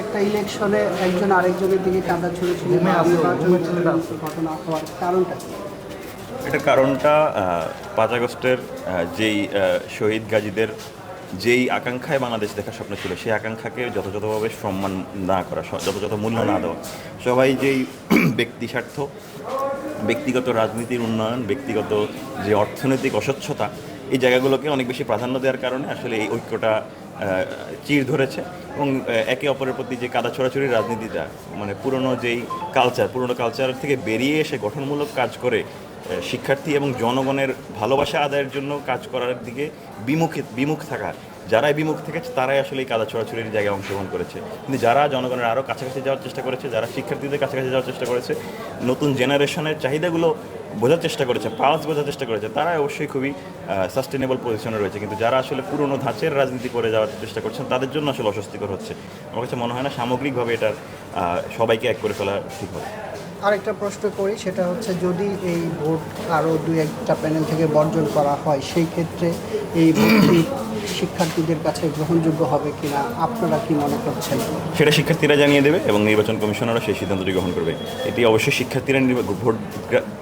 একটা ইলেকশনে একজন আরেকজনের দিকে কাদা ছুঁড়েছিল বা ঘটনা হওয়ার কারণটা কি? এটার কারণটা পাঁচ আগস্টের যেই শহীদ গাজীদের যেই আকাঙ্ক্ষায় বাংলাদেশ দেখার স্বপ্ন ছিল সেই আকাঙ্ক্ষাকে যথাযথভাবে সম্মান না করা যথাযথ মূল্য না দেওয়া সবাই যেই ব্যক্তি স্বার্থ ব্যক্তিগত রাজনীতির উন্নয়ন ব্যক্তিগত যে অর্থনৈতিক অস্বচ্ছতা এই জায়গাগুলোকে অনেক বেশি প্রাধান্য দেওয়ার কারণে আসলে এই ঐক্যটা চির ধরেছে এবং একে অপরের প্রতি যে কাদা ছড়াছড়ি রাজনীতিটা মানে পুরনো যেই কালচার পুরনো কালচার থেকে বেরিয়ে এসে গঠনমূলক কাজ করে শিক্ষার্থী এবং জনগণের ভালোবাসা আদায়ের জন্য কাজ করার দিকে বিমুখে বিমুখ থাকা যারাই বিমুখ থেকেছে তারাই আসলে এই কাদা ছড়াছড়ির জায়গায় অংশগ্রহণ করেছে। কিন্তু যারা জনগণের আরও কাছাকাছি যাওয়ার চেষ্টা করেছে, যারা শিক্ষার্থীদের কাছাকাছি যাওয়ার চেষ্টা করেছে, নতুন জেনারেশনের চাহিদাগুলো বোঝার চেষ্টা করেছে পালস বোঝার চেষ্টা করেছে তারা অবশ্যই খুবই সাস্টেনেবল পজিশনে রয়েছে। কিন্তু যারা আসলে পুরনো ধাঁচের রাজনীতি করে যাওয়ার চেষ্টা করছেন, তাদের জন্য আসলে অস্বস্তিকর হচ্ছে। আমার কাছে মনে হয় না, সামগ্রিকভাবে এটার সবাইকে এক করে ফেলা ঠিক হবে। আরেকটা প্রশ্ন করি, সেটা হচ্ছে যদি এই ভোট আরও দুই একটা প্যানেল থেকে বর্জন করা হয়, সেই ক্ষেত্রে এই শিক্ষার্থীদের কাছে গ্রহণযোগ্য হবে কিনা? আপনারা কি মনে করছেন? সেটা শিক্ষার্থীরা জানিয়ে দেবে এবং নির্বাচন কমিশনারও সেই সিদ্ধান্তটি গ্রহণ করবে। এটি অবশ্যই শিক্ষার্থীরা ভোট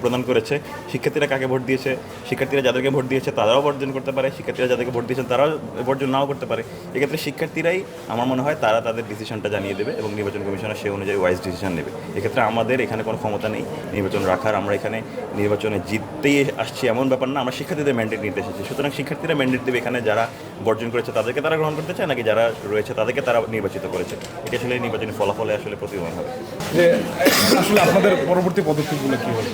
প্রদান করেছে। শিক্ষার্থীরা কাকে ভোট দিয়েছে? শিক্ষার্থীরা যাদেরকে ভোট দিয়েছে, তারাও বর্জন করতে পারে। শিক্ষার্থীরা যাদেরকে ভোট দিয়েছেন তারাও বর্জন নাও করতে পারে। এক্ষেত্রে শিক্ষার্থীরাই আমার মনে হয় তারা তাদের ডিসিশনটা জানিয়ে দেবে এবং নির্বাচন কমিশনার সেই অনুযায়ী ওয়াইজ ডিসিশন নেবে। এক্ষেত্রে আমাদের এখানে কোনো ক্ষমতা নেই। নির্বাচন রাখার আমরা এখানে নির্বাচনে জিততেই আসছি এমন ব্যাপার না। আমরা শিক্ষার্থীদের ম্যান্ডেট নিতে এসেছি। সুতরাং শিক্ষার্থীরা ম্যান্ডেট দেবে। এখানে যারা বর্জন করেছে তাদেরকে তারা গ্রহণ করতে চায় নাকি যারা রয়েছে তাদেরকে তারা নির্বাচিত করেছে? এটা আসলে নির্বাচনী ফলাফলে আসলে প্রতিফলন হবে। যে আসলে আপনাদের পরবর্তী পদক্ষেপগুলো কী হবে?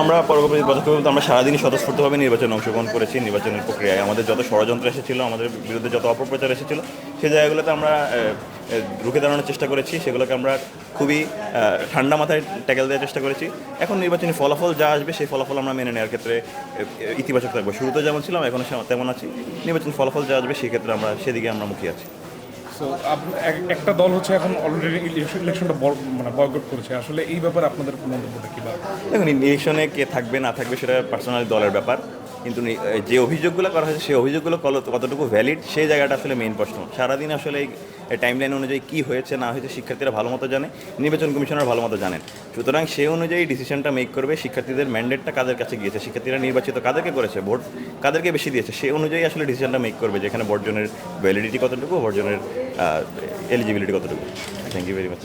আমরা পরবর্তী পদক্ষেপ আমরা সারাদিনই স্বতঃস্ফূর্তভাবে নির্বাচনে অংশগ্রহণ করেছি নির্বাচনের প্রক্রিয়ায়। আমাদের যত ষড়যন্ত্র এসেছিল আমাদের বিরুদ্ধে যত অপপ্রচার এসেছিল সেই জায়গাগুলোতে আমরা রুখে দাঁড়ানোর চেষ্টা করেছি। সেগুলোকে আমরা খুবই ঠান্ডা মাথায় ট্যাকেল দেওয়ার চেষ্টা করেছি। এখন নির্বাচনী ফলাফল যা আসবে সেই ফলাফল আমরা মেনে নেওয়ার ক্ষেত্রে ইতিবাচক থাকব। শুরুতে যেমন ছিলাম এখন তেমন আছি। নির্বাচনী ফলাফল যা আসবে সেই ক্ষেত্রে আমরা সেদিকে আমরা মুখিয়ে আছি। সো একটা দল হচ্ছে এখন অলরেডি ইলেকশনটা মানে বয়কট করেছে। আসলে এই ব্যাপারে আপনাদের মন্তব্যটা কী দেখুন ইলেকশনে কে থাকবে না থাকবে সেটা পার্সোনালি দলের ব্যাপার। কিন্তু যে অভিযোগগুলো করা হয়েছে, সেই অভিযোগগুলো কতটুকু ভ্যালিড সেই জায়গাটা আসলে মেইন প্রশ্ন। সারাদিন আসলে এই টাইম লাইন অনুযায়ী কী হয়েছে, না হয়েছে, শিক্ষার্থীরা ভালো মতো জানে, নির্বাচন কমিশনার ভালো মতো জানেন। সুতরাং সেই অনুযায়ী ডিসিশনটা মেক করবে, শিক্ষার্থীদের ম্যান্ডেটটা কাদের কাছে গিয়েছে, শিক্ষার্থীরা নির্বাচিত কাদেরকে করেছে, ভোট কাদেরকে বেশি দিয়েছে সেই অনুযায়ী আসলে ডিসিশনটা মেক করবে, যেখানে বর্জনের ভ্যালিডিটি কতটুকু বর্জনের এলিজিবিলিটি কতটুকু। Thank you very much